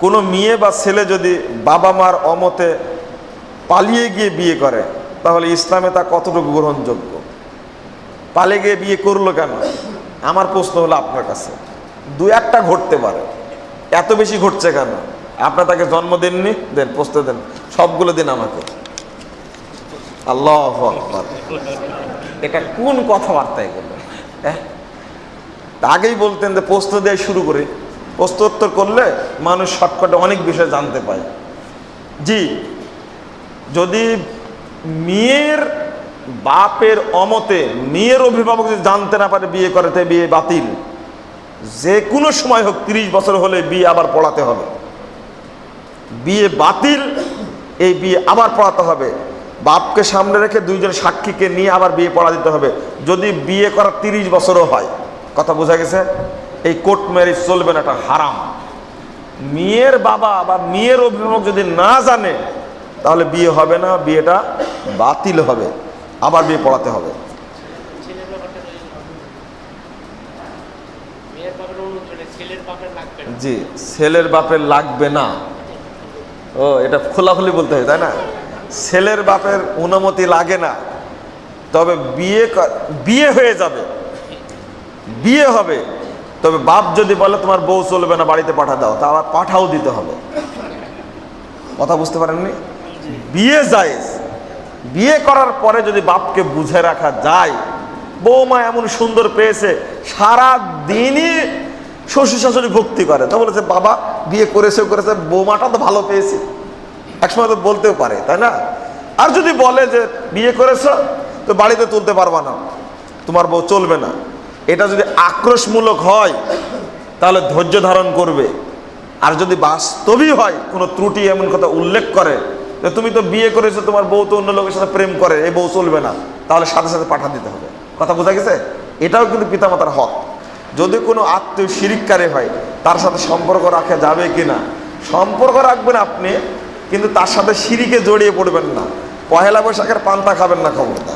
কোনো মেয়ে বা ছেলে যদি বাবা মার অমতে পালিয়ে গিয়ে বিয়ে করে, তাহলে ইসলামে তা কতটুকু গ্রহণযোগ্য? পালিয়ে গিয়ে বিয়ে করল কেন? আমার প্রশ্ন হলো আপনার কাছে। দু একটা ঘটতে পারে। এত বেশি ঘটছে কেন? আপনার তাকে জন্ম দেননি? দেন, প্রশ্ন দেন। সবগুলো দিন আমাকে। আল্লাহ এটা কোন কথাবার্তা এগুলো? হ্যাঁ? আগেই বলতেন যে প্রশ্ন দিয়ে শুরু করি। প্রশ্ন উত্তর করলে মানুষ শর্টকাটে অনেক বিষয় জানতে পায়। জি, যদি মেয়ের বাপের অমতে মেয়ের অভিভাবক যদি জানতে না পারে বিয়ে করাতে, বিয়ে বাতিল, যে কোনো সময় হোক তিরিশ বছর হলে বিয়ে আবার পড়াতে হবে। বিয়ে বাতিল, এই বিয়ে আবার পড়াতে হবে। বাপকে সামনে রেখে দুইজন সাক্ষীকে নিয়ে আবার বিয়ে পড়া দিতে হবে। যদি বিয়ে করা তিরিশ বছরও হয়, কথা বোঝা গেছে? এই কোর্ট ম্যারেজ চলবে না, এটা হারাম। মেয়ের বাবা বা মেয়ের অভিভাবক যদি না জানে, তাহলে বিয়ে হবে না, বিয়েটা বাতিল হবে, আবার বিয়ে পড়াতে হবে। জি, ছেলের বাপের লাগবে না। ও, এটা খোলাখুলি বলতে হয়, তাই না? ছেলের বাপের অনুমতি লাগে না। তবে বিয়ে বিয়ে হয়ে যাবে। বিয়ে হবে। তবে বাপ যদি বলে, তোমার বউ চলবে না, বাড়িতে পাঠা দাও তা আবার পাঠাও দিতে হবে। কথা বুঝতে পারেননি? বিয়ে যায় বিয়ে করার পরে যদি বাপকে বুঝে রাখা যায়, বৌমা এমন সুন্দর পেয়েছে সারা দিনই শ্বশুর শাশুড়ি ভক্তি করে। তো বলেছে, বাবা, বিয়ে করেছে করেছে, বৌমাটা তো ভালো পেয়েছি। একসময় তো বলতেও পারে, তাই না? আর যদি বলে যে, বিয়ে করেছ, তো বাড়িতে তুলতে পারবা না। তোমার বউ চলবে না। এটা যদি আক্রোশমূলক হয়, তাহলে ধৈর্য ধারণ করবে। আর যদি বাস্তবই হয়, কোনো ত্রুটি এমন কথা উল্লেখ করে যে তুমি তো বিয়ে করেছ, তোমার বউ তো অন্য লোকের সাথে প্রেম করে, এই বউ চলবে না, তাহলে সাথে সাথে পাঠা দিতে হবে। কথা বোঝা গেছে? এটাও কিন্তু পিতামাতার হক। যদি কোনো আত্মীয় শিরিককারী হয়, তার সাথে সম্পর্ক রাখা যাবে কি না সম্পর্ক রাখবেন আপনি, কিন্তু তার সাথে সিঁড়িকে জড়িয়ে পড়বেন না। পহেলা বৈশাখের পান্তা খাবেন না খবরদার।